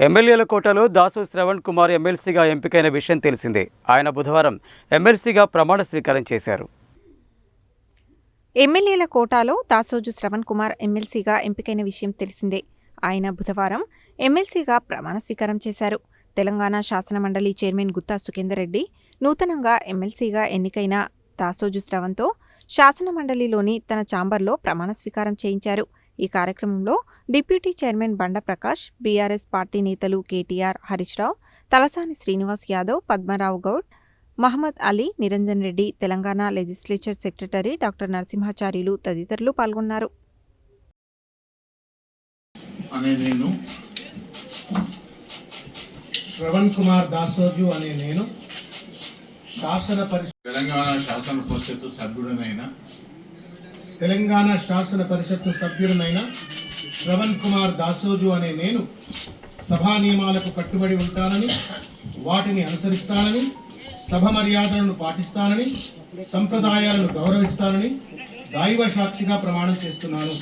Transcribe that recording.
ఎమ్మెల్యేల కోటలో దాసు శ్రవణ్ కుమార్ ఎమ్మెల్సీగా ఎంపికైన విషయం తెలిసిందే. ఆయన బుధవారం ఎమ్మెల్సీగా ప్రమాణ స్వీకారం చేశారు. ఎమ్మెల్యేల కోటాలో దాసోజు శ్రవణ్ కుమార్ ఎమ్మెల్సీగా ఎంపికైన విషయం తెలిసిందే. ఆయన బుధవారం ఎమ్మెల్సీగా ప్రమాణ స్వీకారం చేశారు. తెలంగాణ శాసనమండలి చైర్మన్ గుత్తా సుఖేందర్ రెడ్డి నూతనంగా ఎమ్మెల్సీగా ఎన్నికైన దాసోజు శ్రవణ్తో శాసనమండలిలోని తన ఛాంబర్లో ప్రమాణ స్వీకారం చేయించారు. ఈ కార్యక్రమంలో డిప్యూటీ చైర్మన్ బండ ప్రకాష్ బీఆర్ఎస్ పార్టీ నేతలు KTR Harish Rao Talasani Srinivas Yadav Padmarao Goud Mohammed Ali Niranjan Reddy Telangana legislature secretary doctor Narasimhacharyulu తదితరులు పాల్గొన్నారు. అనే నేను శ్రవణ్ కుమార్ దాసోజు అనే నేను శాసన పరిషత్ తెలంగాణ శాసన పరిషత్తు సభ్యుడనైన తెలంగాణ శాసన పరిషత్తు సభ్యుడినైన శ్రవణ్ కుమార్ దాసోజు అనే నేను సభా నియమాలకు కట్టుబడి ఉంటానని వాటిని అనుసరిస్తానని సభ మర్యాదలను పాటిస్తానని సంప్రదాయాలను గౌరవిస్తానని దైవ సాక్షిగా ప్రమాణం చేస్తున్నాను.